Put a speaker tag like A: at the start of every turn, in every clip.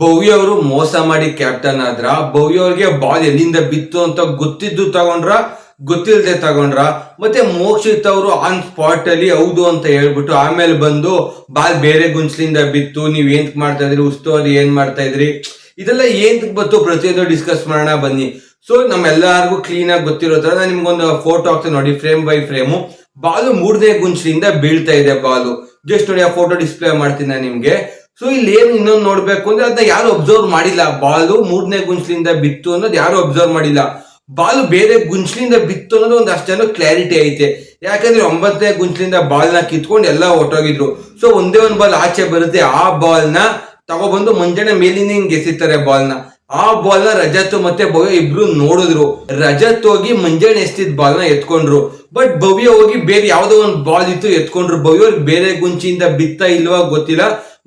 A: ಭವ್ಯ ಅವರು ಮೋಸ ಮಾಡಿ ಕ್ಯಾಪ್ಟನ್ ಆದ್ರ, ಭವ್ಯ ಅವ್ರಿಗೆ ಬಾಲ್ ಎಲ್ಲಿಂದ ಬಿತ್ತು ಅಂತ ಗೊತ್ತಿದ್ದು ತಗೊಂಡ್ರ ಗೊತ್ತಿಲ್ಲದೆ ತಗೊಂಡ್ರ, ಮತ್ತೆ ಮೋಕ್ಷಿತ್ ಅವರು ಆನ್ ಸ್ಪಾಟ್ ಅಲ್ಲಿ ಹೌದು ಅಂತ ಹೇಳ್ಬಿಟ್ಟು ಆಮೇಲೆ ಬಂದು ಬಾಲ್ ಬೇರೆ ಗುಂಚ್ಲಿಂದ ಬಿತ್ತು, ನೀವ್ ಏನ್ ಮಾಡ್ತಾ ಇದ್ರಿ ಉಸ್ತುವಾರಿ ಏನ್ ಮಾಡ್ತಾ ಇದ್ರಿ? ಇದೆಲ್ಲ ಏನ್ ಬಂತು? ಪ್ರತಿಯೊಂದು ಡಿಸ್ಕಸ್ ಮಾಡೋಣ ಬನ್ನಿ. ಸೊ ನಮ್ಮೆಲ್ಲರಿಗೂ ಕ್ಲೀನ್ ಆಗಿ ಗೊತ್ತಿರೋ ತರ ನಾನು ನಿಮ್ಗೊಂದು ಫೋಟೋ ಹಾಕ್ತೀನಿ ನೋಡಿ ಫ್ರೇಮ್ ಬೈ ಫ್ರೇಮು ಬಾಲು ಮೂರನೇ ಗುಂಚ್ಲಿಂದ ಬೀಳ್ತಾ ಇದೆ ಬಾಲು. ಜಸ್ಟ್ ನೋಡಿ ಆ ಫೋಟೋ ಡಿಸ್ಪ್ಲೇ ಮಾಡ್ತೀನಿ ನಾನು ನಿಮ್ಗೆ. ಸೊ ಇಲ್ಲಿ ಏನು ಇನ್ನೊಂದು ನೋಡ್ಬೇಕು ಅಂದ್ರೆ ಅದನ್ನ ಯಾರು ಅಬ್ಸರ್ವ್ ಮಾಡಿಲ್ಲ. ಬಾಲು ಮೂರನೇ ಗುಂಚ್ಲಿಂದ ಬಿತ್ತು ಅನ್ನೋದು ಯಾರು ಅಬ್ಸರ್ವ್ ಮಾಡಿಲ್ಲ. ಬಾಲು ಬೇರೆ ಗುಂಚ್ಲಿಂದ ಬಿತ್ತು ಅನ್ನೋದು ಒಂದು ಅಷ್ಟೇನೋ ಕ್ಲಾರಿಟಿ ಐತೆ. ಯಾಕಂದ್ರೆ ಒಂಬತ್ತನೇ ಗುಂಚ್ಲಿಂದ ಬಾಲ್ನ ಕಿತ್ಕೊಂಡು ಎಲ್ಲ ಹೊಟ್ಟೋಗಿದ್ರು ಸೊ ಒಂದೇ ಒಂದು ಬಾಲ್ ಆಚೆ ಬರುತ್ತೆ. ಆ ಬಾಲ್ನ ತಗೊಬಂದು ಮುಂಜಾನೆ ಮೇಲಿಂದ ಹಿಂಗ್ ಎಸಿತಾರೆ ಬಾಲ್ನ. ಆ ಬಾಲ್ನ ರಜತ್ ಮತ್ತೆ ಭವ್ಯ ಇಬ್ರು ನೋಡಿದ್ರು. ರಜತ್ ಹೋಗಿ ಮುಂಜಾನೆ ಎಸ್ತಿದ್ ಬಾಲ್ನ ಎತ್ಕೊಂಡ್ರು. ಬಟ್ ಭವ್ಯ ಹೋಗಿ ಬೇರೆ ಯಾವ್ದೋ ಒಂದು ಬಾಲ್ ಇತ್ತು ಎತ್ಕೊಂಡ್ರು. ಭವ್ಯ ಅವ್ರಿಗೆ ಬೇರೆ ಗುಂಚಿಯಿಂದ ಬಿತ್ತ ಇಲ್ವಾ ಗೊತ್ತಿಲ್ಲ.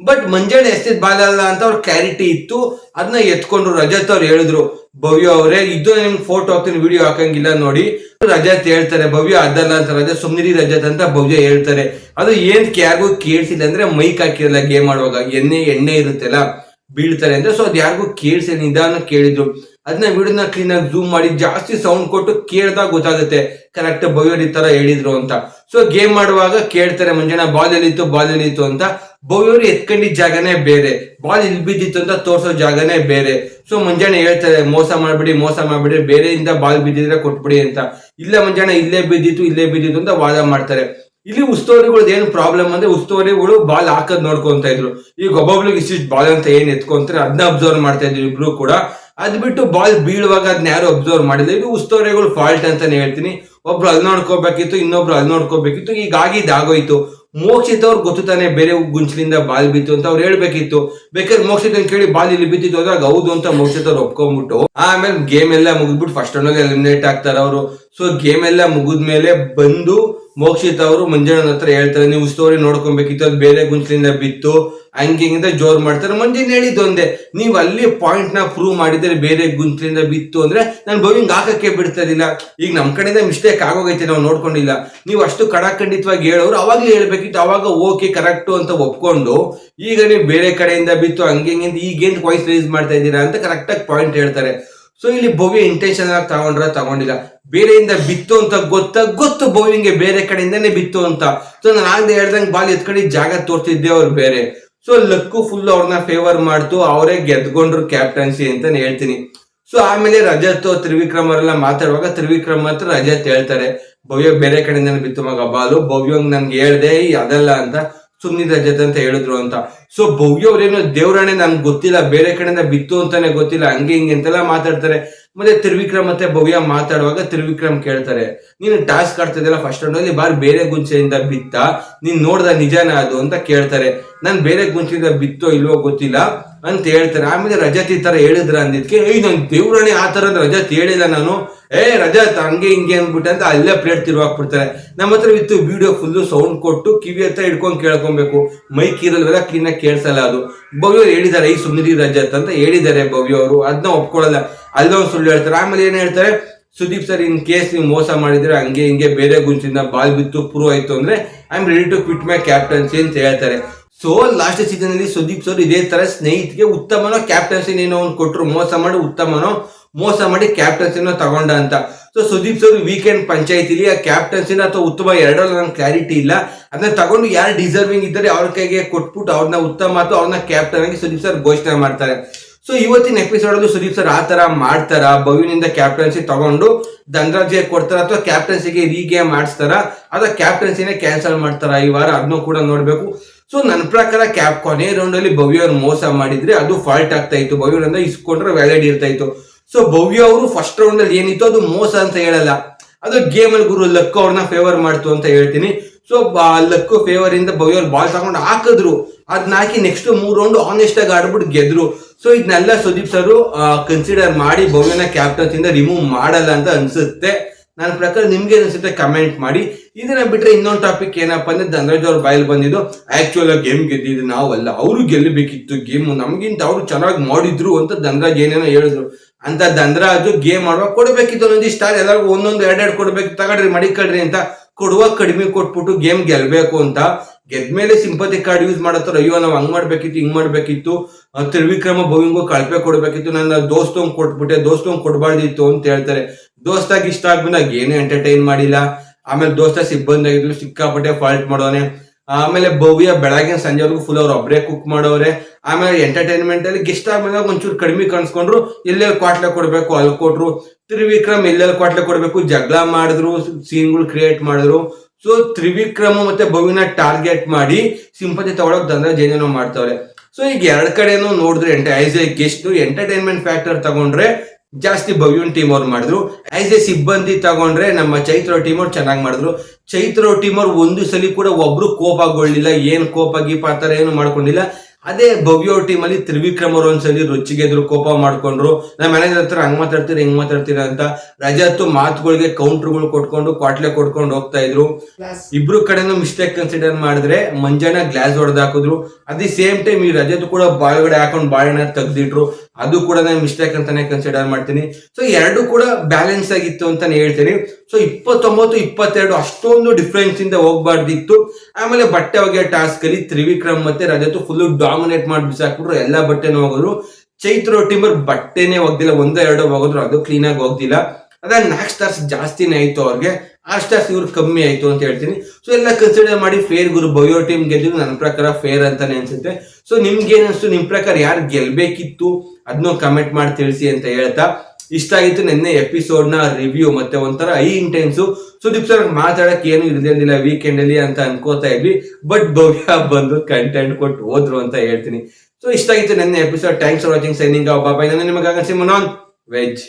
A: ಬಟ್ ಮಂಜಾನೆ ಎಸ್ತಿದ್ ಬಾಲ್ ಅಲ್ಲ ಅಂತ ಅವ್ರ ಕ್ಲಾರಿಟಿ ಇತ್ತು. ಅದನ್ನ ಎತ್ಕೊಂಡ್ರು ರಜತ್ ಅವ್ರು ಹೇಳಿದ್ರು, ಭವ್ಯ ಅವರೇ, ಇದು ನಿಮ್ಗೆ ಫೋಟೋ ಹಾಕ್ತೀನಿ ವಿಡಿಯೋ ಹಾಕಂಗಿಲ್ಲ ನೋಡಿ. ರಜತ್ ಹೇಳ್ತಾರೆ, ಭವ್ಯ ಅದಲ್ಲ ಅಂತ ರಜತ್, ಸುಮ್ನಿರಿ ರಜತ್ ಅಂತ ಭವ್ಯ ಹೇಳ್ತಾರೆ. ಅದು ಏನ್ ಯಾರಿಗೂ ಕೇಳಿಸಿಲ್ಲ ಅಂದ್ರೆ ಮೈಕ್ ಹಾಕಿರಲ್ಲ ಗೇಮ್ ಆಡುವಾಗ, ಎಣ್ಣೆ ಎಣ್ಣೆ ಇರುತ್ತಲ್ಲ, ಬೀಳ್ತಾರೆ ಅಂದ್ರೆ ಸೊ ಅದ್ ಯಾರಿಗೂ ಕೇಳಿಸಿ ನಿಧಾನ ಕೇಳಿದ್ರು. ಅದನ್ನ ವಿಡಿಯೋನ ಕ್ಲೀನಾಗಿ ಜೂಮ್ ಮಾಡಿ ಜಾಸ್ತಿ ಸೌಂಡ್ ಕೊಟ್ಟು ಕೇಳ್ದಾಗ ಗೊತ್ತಾಗುತ್ತೆ. ಕರೆಕ್ಟ್ ಭವ್ಯರ್ ಈ ತರ ಹೇಳಿದ್ರು ಅಂತ. ಸೊ ಗೇಮ್ ಮಾಡುವಾಗ ಕೇಳ್ತಾರೆ, ಮುಂಜಾನೆ ಬಾಲ್ ಎಲ್ಲಿತ್ತು ಬಾಲ್ ಎಲ್ಲಿತ್ತು ಅಂತ. ಭವ್ಯವ್ರು ಎತ್ಕೊಂಡಿದ್ದ ಜಾಗನೇ ಬೇರೆ. ಬಾಲ್ ಇಲ್ಲಿ ಬಿದ್ದಿತ್ತು ಅಂತ ತೋರ್ಸೋ ಜಾಗನೇ ಬೇರೆ. ಸೊ ಮುಂಜಾನೆ ಹೇಳ್ತಾರೆ, ಮೋಸ ಮಾಡ್ಬಿಡಿ ಮೋಸ ಮಾಡ್ಬಿಡಿ, ಬೇರೆಯಿಂದ ಬಾಲ್ ಬಿದ್ದಿದ್ರೆ ಕೊಟ್ಬಿಡಿ ಅಂತ. ಇಲ್ಲ ಮುಂಜಾನೆ, ಇಲ್ಲೇ ಬಿದ್ದಿತ್ತು ಇಲ್ಲೇ ಬಿದ್ದಿತ್ತು ಅಂತ ವಾದ ಮಾಡ್ತಾರೆ. ಇಲ್ಲಿ ಉಸ್ತುವಾರಿಗಳು ಏನು ಪ್ರಾಬ್ಲಮ್ ಅಂದ್ರೆ ಉಸ್ತುವಾರಿಗಳು ಬಾಲ್ ಹಾಕದ್ ನೋಡ್ಕೊಂತ ಇದ್ರು. ಈಗ ಒಬ್ಬೊಬ್ಳಿಗೆ ಇಷ್ಟಿಷ್ಟು ಬಾಲ್ ಅಂತ ಏನ್ ಎತ್ಕೊಂತಾರೆ ಅದನ್ನ ಅಬ್ಸರ್ವ್ ಮಾಡ್ತಾ ಇದ್ರು ಇಬ್ರು ಕೂಡ. ಅದ್ ಬಿಟ್ಟು ಬಾಲ್ ಬೀಳುವಾಗ ಅದನ್ನ ಯಾರು ಅಬ್ಸರ್ವ್ ಮಾಡಿಲ್ಲ. ಇದು ಉಸ್ತುವಾರಿಗಳು ಫಾಲ್ಟ್ ಅಂತಾನೆ ಹೇಳ್ತೀನಿ. ಒಬ್ರು ಅಲ್ಲಿ ನೋಡ್ಕೋಬೇಕಿತ್ತು ಇನ್ನೊಬ್ರು ಅಲ್ಲಿ ನೋಡ್ಕೋಬೇಕಿತ್ತು ಈಗ ಆಗಿದ್ದಾಗೋಯ್ತು ಮೋಕ್ಷಿತ್ ಅವ್ರು ಗೊತ್ತು ತಾನೆ ಬೇರೆ ಗುಂಚಲಿಂದ ಬಾಲ್ ಬಿತ್ತು ಅಂತ ಅವ್ರು ಹೇಳ್ಬೇಕಿತ್ತು. ಬೇಕಾದ್ರೆ ಮೋಕ್ಷಿತ್ ಕೇಳಿ ಬಾಲ್ ಇಲ್ಲಿ ಬಿತ್ತಿತ್ತು ಹೋದಾಗ ಹೌದು ಅಂತ ಮೋಕ್ಷಿತ್ ಅವ್ರು ಒಪ್ಕೊಂಡ್ಬಿಟ್ಟು. ಆಮೇಲೆ ಗೇಮ್ ಎಲ್ಲ ಮುಗಿದ್ಬಿಟ್ಟು ಫಸ್ಟ್ ರೌಂಡ್ ಎಲಿಮಿನೇಟ್ ಆಗ್ತಾರೆ ಅವರು. ಸೊ ಗೇಮ್ ಎಲ್ಲ ಮುಗಿದ್ಮೇಲೆ ಬಂದು ಮೋಕ್ಷಿತ್ ಅವರು ಮಂಜಣ್ಣ ಹತ್ರ ಹೇಳ್ತಾರೆ, ನೀವು ಸ್ಟೋರಿ ನೋಡ್ಕೊಬೇಕಿತ್ತು, ಅದು ಬೇರೆ ಗುಂಚಲಿಂದ ಬಿತ್ತು ಹಂಗೆ ಹಿಂಗಿಂದ ಜೋರ್ ಮಾಡ್ತಾರೆ. ಮಂಜಿನ ಹೇಳಿದ್ದು ಒಂದೇ, ನೀವು ಅಲ್ಲಿ ಪಾಯಿಂಟ್ನ ಪ್ರೂವ್ ಮಾಡಿದ್ರೆ ಬೇರೆ ಗುಂಚಲಿಂದ ಬಿತ್ತು ಅಂದ್ರೆ ನಾನು ಬೌಲಿಂಗ್ ಹಾಕಕ್ಕೆ ಬಿಡ್ತಾ ಇರಲಿಲ್ಲ ಈಗ ನಮ್ಮ ಕಡೆಯಿಂದ ಮಿಸ್ಟೇಕ್ ಆಗೋಗೈತೆ, ನಾವು ನೋಡ್ಕೊಂಡಿಲ್ಲ. ನೀವು ಅಷ್ಟು ಕಡಾಖಂಡಿತವಾಗಿ ಹೇಳೋರು ಅವಾಗ್ಲೇ ಹೇಳ್ಬೇಕಿತ್ತು, ಅವಾಗ ಓಕೆ ಕರೆಕ್ಟ್ ಅಂತ ಒಪ್ಕೊಂಡು, ಈಗ ನೀವು ಬೇರೆ ಕಡೆಯಿಂದ ಬಿತ್ತು ಹಂಗೆ ಹಿಂಗೆ ಈಗೇನ್ ವಾಯ್ಸ್ ರೈಸ್ ಮಾಡ್ತಾ ಇದ್ದೀರಾ ಅಂತ ಕರೆಕ್ಟಾಗಿ ಪಾಯಿಂಟ್ ಹೇಳ್ತಾರೆ. ಸೊ ಇಲ್ಲಿ ಭವ್ಯ ಇಂಟೆನ್ಷನ್ ಆಗಿ ತಗೊಂಡ್ರ, ತಗೊಂಡಿಲ್ಲ. ಬೇರೆಯಿಂದ ಬಿತ್ತು ಅಂತ ಗೊತ್ತ, ಗೊತ್ತು ಭವ್ಯಂಗೆ ಬೇರೆ ಕಡೆಯಿಂದನೇ ಬಿತ್ತು ಅಂತ. ಸೊ ನಾನು ಆಗದೆ ಹೇಳ್ದಂಗೆ ಬಾಲ್ ಎತ್ಕಡೆ ಜಾಗ ತೋರ್ತಿದ್ದೆ ಅವ್ರು ಬೇರೆ. ಸೊ ಲಕ್ಕು ಫುಲ್ ಅವ್ರನ್ನ ಫೇವರ್ ಮಾಡ್ತು, ಅವರೇ ಗೆದ್ಕೊಂಡ್ರು ಕ್ಯಾಪ್ಟನ್ಸಿ ಅಂತ ಹೇಳ್ತೀನಿ. ಸೊ ಆಮೇಲೆ ರಜತ್ ತ್ರಿವಿಕ್ರಮ್ ಅವರೆಲ್ಲ ಮಾತಾಡುವಾಗ ತ್ರಿವಿಕ್ರಮ್ ಹತ್ರ ರಜತ್ ಹೇಳ್ತಾರೆ ಭವ್ಯ ಬೇರೆ ಕಡೆಯಿಂದನೇ ಬಿತ್ತು ಮಗ, ಬಾಲು. ಭವ್ಯಂಗ್ ನನ್ಗೆ ಹೇಳ್ದೆ ಅದಲ್ಲ ಅಂತ. ಸುಮ್ನಿ ರಜತ್ ಅಂತ ಹೇಳಿದ್ರು ಅಂತ. ಸೊ ಭವ್ಯ ಅವ್ರೇನೋ ದೇವ್ರಾಣೆ ನನ್ಗೆ ಗೊತ್ತಿಲ್ಲ, ಬೇರೆ ಕಡೆಯಿಂದ ಬಿತ್ತು ಅಂತಾನೆ ಗೊತ್ತಿಲ್ಲ, ಹಂಗೆ ಹಿಂಗೆ ಅಂತೆಲ್ಲ ಮಾತಾಡ್ತಾರೆ. ಮತ್ತೆ ತ್ರಿವಿಕ್ರಮ್ ಮತ್ತೆ ಭವ್ಯ ಮಾತಾಡುವಾಗ ತ್ರಿವಿಕ್ರಮ್ ಕೇಳ್ತಾರೆ, ನೀನು ಟಾಸ್ಕ್ ಆಡ್ತಿದ್ದಲ್ಲ ಫಸ್ಟ್ ರೌಂಡ್ ಬಾರ್ ಬೇರೆ ಗುಂಚೆಯಿಂದ ಬಿತ್ತ, ನೀನ್ ನೋಡ್ದ ನಿಜಾನ ಅದು ಅಂತ ಕೇಳ್ತಾರೆ. ನಾನು ಬೇರೆ ಗುಂಚೆಯಿಂದ ಬಿತ್ತೋ ಇಲ್ವೋ ಗೊತ್ತಿಲ್ಲ ಅಂತ ಹೇಳ್ತಾರೆ. ಆಮೇಲೆ ರಜತ್ ಈ ತರ ಹೇಳಿದ್ರ ಅಂದಿದ್ಕೆ, ಏಯ್ ನನ್ ದೇವ್ರಣಿ ಆ ತರ ರಜತ್ ಹೇಳಿಲ್ಲ ನಾನು. ಏ, ರಜತ್, ಹಂಗೆ ಹಿಂಗೆ ಅಂದ್ಬಿಟ್ಟೆ ಅಂತ ಅಲ್ಲೇ ಪ್ಲೇಟ್ ತಿರುವಾಕ್ಬಿಡ್ತಾರೆ ನಮ್ಮ ಹತ್ರ ಇತ್ತು ವಿಡಿಯೋ ಫುಲ್ಲು ಸೌಂಡ್ ಕೊಟ್ಟು ಕಿವಿ ಹತ್ರ ಇಟ್ಕೊಂಡು ಕೇಳ್ಕೊಬೇಕು. ಮೈಕ್ ಇರಲ್ವಲ್ಲ ಕ್ಲೀನಾಗಿ ಕೇಳಿಸಲ್ಲ ಅದು. ಭವ್ಯವ್ರು ಹೇಳಿದ್ದಾರೆ ಈ ಸುಂದರಿ ರಜತ್ ಅಂತ ಹೇಳಿದ್ದಾರೆ ಭವ್ಯ ಅವರು ಅದನ್ನ ಒಪ್ಕೊಳ್ಳಲ್ಲ ಅಲ್ಲೊಂದು ಸುಳ್ಳು ಹೇಳ್ತಾರೆ. ಆಮೇಲೆ ಏನ್ ಹೇಳ್ತಾರೆ? ಸುದೀಪ್ ಸರ್, ಇನ್ ಕೇಸ್ ನೀವು ಮೋಸ ಮಾಡಿದ್ರೆ ಹಂಗೆ ಹಿಂಗೆ ಬೇರೆ ಗುಂಚಿಂದ ಬಾಲ್ ಬಿತ್ತು ಪ್ರೂವ್ ಆಯ್ತು ಅಂದ್ರೆ I am ready to quit my captaincy ಅಂತ ಹೇಳ್ತಾರೆ. ಸೊ ಲಾಸ್ಟ್ ಸೀಸನ್ ಅಲ್ಲಿ ಸುದೀಪ್ ಸರ್ ಇದೇ ತರ ಸ್ನೇಹಿತಿಗೆ ಉತ್ತಮನೋ ಕ್ಯಾಪ್ಟನ್ಸಿ ಏನೋ ಒಂದು ಕೊಟ್ಟರು ಮೋಸ ಮಾಡಿ ಉತ್ತಮನೋ, ಮೋಸ ಮಾಡಿ ಕ್ಯಾಪ್ಟನ್ಸಿನ ತಗೊಂಡ ಅಂತ. ಸೊ ಸುದೀಪ್ ಸರ್ ವೀಕೆಂಡ್ ಪಂಚಾಯತಿಲಿ ಆ ಕ್ಯಾಪ್ಟನ್ಸಿನ ಅಥವಾ ಉತ್ತಮ ಎರಡರಲ್ಲಿ ನಮ್ಗೆ ಕ್ಲಾರಿಟಿ ಇಲ್ಲ. ಅದನ್ನ ತಗೊಂಡು ಯಾರು ಡಿಸರ್ವಿಂಗ್ ಇದ್ದಾರೆ ಅವ್ರ ಕೈಗೆ ಕೊಟ್ಬಿಟ್ಟು ಅವ್ರನ್ನ ಉತ್ತಮ ಅಥವಾ ಅವ್ರನ್ನ ಕ್ಯಾಪ್ಟನ್ ಆಗಿ ಸುದೀಪ್ ಸರ್ ಘೋಷಣೆ ಮಾಡ್ತಾರೆ. ಸೊ ಇವತ್ತಿನ ಎಪಿಸೋಡ್ ಅಲ್ಲಿ ಸುದೀಪ್ ಸರ್ ಆ ತರ ಮಾಡ್ತಾರ? ಭವ್ಯನಿಂದ ಕ್ಯಾಪ್ಟನ್ಸಿ ತಗೊಂಡು ಧನರಾಜ್ಗೆ ಕೊಡ್ತಾರ ಅಥವಾ ಕ್ಯಾಪ್ಟನ್ಸಿಗೆ ರೀಗೇಮ್ ಮಾಡಿಸ್ತಾರ? ಅಥವಾ ಕ್ಯಾಪ್ಟನ್ಸಿನೇ ಕ್ಯಾನ್ಸಲ್ ಮಾಡ್ತಾರ? ಈ ವಾರ ಅದನ್ನು ಕೂಡ ನೋಡ್ಬೇಕು. ಸೊ ನನ್ನ ಪ್ರಕಾರ ಕ್ಯಾಪ್ ಕೊನೆ ರೌಂಡ್ ಅಲ್ಲಿ ಭವ್ಯ ಅವ್ರು ಮೋಸ ಮಾಡಿದ್ರೆ ಅದು ಫಾಲ್ಟ್ ಆಗ್ತಾ ಇತ್ತು. ಭವ್ಯರಿಂದ ಇಸ್ಕೊಂಡ್ರೆ ವ್ಯಾಲಿಡ್ ಇರ್ತಾ ಇತ್ತು. ಸೊ ಭವ್ಯ ಅವರು ಫಸ್ಟ್ ರೌಂಡ್ ಅಲ್ಲಿ ಏನಿತ್ತು? ಅದು ಮೋಸ ಅಂತ ಹೇಳಲ್ಲ. ಅದು ಗೇಮ್ ಅಲ್ಲಿ ಗುರು ಲಕ್ ಅವ್ರನ್ನ ಫೇವರ್ ಮಾಡ್ತು ಅಂತ ಹೇಳ್ತೀನಿ. ಸೊ ಲಕ್ ಫೇವರ್ ಇಂದ ಭವ್ಯ ಅವ್ರು ಬಾಲ್ ತಗೊಂಡು ಹಾಕಿದ್ರು. ಅದನ್ನ ಹಾಕಿ ನೆಕ್ಸ್ಟ್ ಮೂರು ರೌಂಡ್ ಆನೆಸ್ಟ್ ಆಗಿ ಆಡ್ಬಿಟ್ಟು ಗೆದ್ರು. ಸೊ ಇದನ್ನೆಲ್ಲ ಸುದೀಪ್ ಸರ್ ಕನ್ಸಿಡರ್ ಮಾಡಿ ಭವ್ಯನ ಕ್ಯಾಪ್ಟನ್ಸ್ ಇಂದ ರಿಮೂವ್ ಮಾಡಲ್ಲ ಅಂತ ಅನ್ಸುತ್ತೆ. ನನ್ನ ಪ್ರಕಾರ ನಿಮ್ಗೆ ಅನ್ಸುತ್ತೆ ಕಮೆಂಟ್ ಮಾಡಿ. ಇದನ್ನ ಬಿಟ್ರೆ ಇನ್ನೊಂದು ಟಾಪಿಕ್ ಏನಪ್ಪಾ ಅಂದ್ರೆ ಧನರಾಜ್ ಅವ್ರ ಬಾಯಲ್ಲಿ ಬಂದಿದ್ದು ಆಕ್ಚುಲ್ ಗೇಮ್ ಗೆದ್ದಿದ್ದು ನಾವಲ್ಲ. ಅವರು ಗೆಲ್ಲಬೇಕಿತ್ತು ಗೇಮ್ ನಮಗಿಂತ ಅವ್ರು ಚೆನ್ನಾಗಿ ಮಾಡಿದ್ರು ಅಂತ ಧನರಾಜ್ ಏನೇನೋ ಹೇಳಿದ್ರು. ಅಂತ ಧನರಾಜು ಗೇಮ್ ಮಾಡುವಾಗ ಕೊಡಬೇಕಿತ್ತು ಒಂದೊಂದು ಸ್ಟಾರ್ ಎಲ್ಲರಿಗೂ ಒಂದೊಂದು ಎರಡೆರಡು ಕೊಡ್ಬೇಕು. ತಗಡ್ರಿ ಮಡಿಕಡ್ರಿ ಅಂತ ಕೊಡುವ ಕಡಿಮೆ ಕೊಟ್ಬಿಟ್ಟು ಗೇಮ್ ಗೆಲ್ಬೇಕು ಅಂತ. ಗೆದ್ಮೇಲೆ ಸಿಂಪತಿ ಕಾರ್ಡ್ ಯೂಸ್ ಮಾಡತ್ತಾರ ಅಯ್ಯೋ, ನಾವ್ ಹಂಗ್ ಮಾಡ್ಬೇಕಿತ್ತು, ಹಿಂಗ್ ಮಾಡ್ಬೇಕಿತ್ತು. ತ್ರಿವಿಕ್ರಮ ಭವಿಂಗು ಕಳಪೆ ಕೊಡ್ಬೇಕಿತ್ತು. ನನ್ನ ದೋಸ್ತಂಗ್ ಕೊಟ್ಬಿಟ್ಟೆ, ದೋಸ್ತಂಗ್ ಕೊಡ್ಬಾರ್ದಿತ್ತು ಅಂತ ಹೇಳ್ತಾರೆ. ದೋಸ್ತಾಗ ಇಷ್ಟ ಆಗ್ಬಂದಾಗ ಏನೇ ಎಂಟರ್ಟೈನ್ ಮಾಡಿಲ್ಲ. ಆಮೇಲೆ ದೋಸ್ತ ಸಿಬ್ಬಂದಿ ಆಗಿದ್ರು ಸಿಕ್ಕಾಪಟ್ಟೆ ಫಾಲ್ಟ್ ಮಾಡೋನೆ. ಆಮೇಲೆ ಭವ್ಯ ಬೆಳಗ್ಗೆ ಸಂಜೆವರೆಗೂ ಫುಲ್ ಅವ್ರು ಒಬ್ಬರೇ ಕುಕ್ ಮಾಡೋರೆ. ಆಮೇಲೆ ಎಂಟರ್ಟೈನ್ಮೆಂಟ್ ಅಲ್ಲಿ ಗೆಸ್ಟ್ ಆದ್ಮೇಲೆ ಒಂಚೂರು ಕಡಿಮೆ ಕಾಣಿಸ್ಕೊಂಡ್ರು ಎಲ್ಲೆಲ್ಲಿ ಕ್ವಾಟ್ಲೆ ಕೊಡ್ಬೇಕು, ಅಲ್ಲಿ ಕೊಟ್ರು. ತ್ರಿವಿಕ್ರಮ್ ಎಲ್ಲೆಲ್ಲಿ ಕ್ವಾಟ್ಲೆ ಕೊಡ್ಬೇಕು, ಜಗಳ ಮಾಡಿದ್ರು ಸೀನ್ಗಳು ಕ್ರಿಯೇಟ್ ಮಾಡಿದ್ರು. ಸೊ ತ್ರಿವಿಕ್ರಮ ಮತ್ತೆ ಭವಿನ ಟಾರ್ಗೆಟ್ ಮಾಡಿ ಸಿಂಪತಿ ತಗೊಳಕ್ ದಂದ್ರ ಜೇನೇನೋ ಮಾಡ್ತಾವ್ರೆ. ಸೊ ಈಗ ಎರಡ್ ಕಡೆನೂ ನೋಡಿದ್ರೆ as a guest entertainment factor ತಗೊಂಡ್ರೆ ಜಾಸ್ತಿ ಭವ್ಯನ್ ಟೀಮ್ ಅವ್ರು ಮಾಡಿದ್ರು. ಆಸ್ ಎ ಸಿಬ್ಬಂದಿ ತಗೊಂಡ್ರೆ ನಮ್ಮ ಚೈತ್ರ ಟೀಮ್ ಅವ್ರು ಚೆನ್ನಾಗಿ ಮಾಡಿದ್ರು. ಚೈತ್ರ ಟೀಮ್ ಅವ್ರು ಒಂದು ಸಲ ಕೂಡ ಒಬ್ರು ಕೋಪಗೊಳ್ಳಿಲ್ಲ ಏನ್ ಕೋಪ ಗೀಪ ಆತರ ಏನು ಮಾಡ್ಕೊಂಡಿಲ್ಲ. ಅದೇ ಭವ್ಯ ಟೀಮ್ ಅಲ್ಲಿ ತ್ರಿವಿಕ್ರಮ್ ಅವರು ಒಂದ್ಸಲಿ ರುಚಿಗೆದ್ರು ಕೋಪ ಮಾಡ್ಕೊಂಡ್ರು. ನಮ್ಮ ಮ್ಯಾನೇಜರ್ ಹತ್ರ ಹಂಗ್ ಮಾತಾಡ್ತೀರಾ ಹಿಂಗ್ ಮಾತಾಡ್ತೀರಾ ಅಂತ ರಜತ್ ಮಾತುಗಳಿಗೆ ಕೌಂಟರ್ಗಳು ಕೊಟ್ಕೊಂಡು ಕ್ವಾಟ್ಲೆ ಕೊಟ್ಕೊಂಡು ಹೋಗ್ತಾ ಇದ್ರು. ಇಬ್ರು ಕಡೆನೂ ಮಿಸ್ಟೇಕ್ ಕನ್ಸಿಡರ್ ಮಾಡಿದ್ರೆ ಮಂಜಾನ ಗ್ಲಾಸ್ ಹೊಡೆದ್ ಹಾಕಿದ್ರು. ಅದೇ ಸೇಮ್ ಟೈಮ್ ಈ ರಜತ್ ಕೂಡ ಬಾಳಗಡೆ ಹಾಕೊಂಡು ಬಾಳೆನ ತೆಗ್ದಿಟ್ರು. ಅದು ಕೂಡ ನಾನು ಮಿಸ್ಟೇಕ್ ಅಂತಾನೆ ಕನ್ಸಿಡರ್ ಮಾಡ್ತೀನಿ. ಸೊ ಎರಡು ಕೂಡ ಬ್ಯಾಲೆನ್ಸ್ ಆಗಿತ್ತು ಅಂತಾನೆ ಹೇಳ್ತೀನಿ. ಸೊ ಇಪ್ಪತ್ತೊಂಬತ್ತು, ಇಪ್ಪತ್ತೆರಡು ಅಷ್ಟೊಂದು ಡಿಫ್ರೆನ್ಸ್ ಇಂದ ಹೋಗ್ಬಾರ್ದಿತ್ತು. ಆಮೇಲೆ ಬಟ್ಟೆ ಒಗೆಯ ಟಾಸ್ಕ್ ಅಲ್ಲಿ ತ್ರಿವಿಕ್ರಮ್ ಮತ್ತೆ ರಜತ್ ಫುಲ್ ಡಾಮಿನೇಟ್ ಮಾಡಿ ಬಿಸಾಕ್ಬಿಟ್ರು. ಎಲ್ಲಾ ಬಟ್ಟೆನೂ ಹೋಗೋದ್ರು ಚೈತ್ರ ಟೀಮರ್ ಬಟ್ಟೆನೇ ಹೋಗ್ದಿಲ್ಲ ಒಂದೋ ಎರಡೋ ಹೋಗೋದ್ರು ಅದು ಕ್ಲೀನ್ ಆಗಿ ಹೋಗ್ದಿಲ್ಲ ಅದಾಗ ನಾಲ್ಕು ಸ್ಟಾರ್ಸ್ ಜಾಸ್ತಿನೇ ಆಯ್ತು ಅವ್ರಿಗೆ. ಆ ಸ್ಟಾರ್ಸ್ ಇವ್ರು ಕಮ್ಮಿ ಆಯ್ತು ಅಂತ ಹೇಳ್ತೀನಿ. ಸೊ ಎಲ್ಲ ಕನ್ಸಿಡರ್ ಮಾಡಿ ಫೇರ್ ಗುರು, ಬಯೋ ಟೀಮ್ ಗೆದ್ದು ನನ್ನ ಪ್ರಕಾರ ಫೇರ್ ಅಂತಾನೆ ಅನ್ಸುತ್ತೆ. ಸೊ ನಿಮ್ಗೆ ಏನಿಸ್ತು ನಿಮ್ ಪ್ರಕಾರ ಯಾರು ಗೆಲ್ಬೇಕಿತ್ತು? ಅದನ್ನ ಕಮೆಂಟ್ ಮಾಡಿ ತಿಳಿಸಿ ಅಂತ ಹೇಳ್ತಾ. ಇಷ್ಟ ಆಗಿತ್ತು ನಿನ್ನೆ ಎಪಿಸೋಡ್ನ ರಿವ್ಯೂ ಮತ್ತೆ ಒಂಥರ ಐ ಇಂಟೆನ್ಸು ಸುದೀಪ್ ಸರ್ ಮಾತಾಡಕ್ ಏನು ಇರಲಿಲ್ಲ ವೀಕೆಂಡ್ ಅಲ್ಲಿ ಅಂತ ಅನ್ಕೋತಾ ಇದ್ವಿ. ಬಟ್ ಭವ್ಯ ಬಂದು ಕಂಟೆಂಟ್ ಕೊಟ್ಟು ಹೋದ್ರು ಅಂತ ಹೇಳ್ತೀನಿ. ಸೊ ಇಷ್ಟ ಆಗಿತ್ತು ನಿನ್ನೆ episode thanks for watching signing bye bye ನಾನು ನಿಮಗೆ ಸಿಮನಾನ್ ವೆಜ್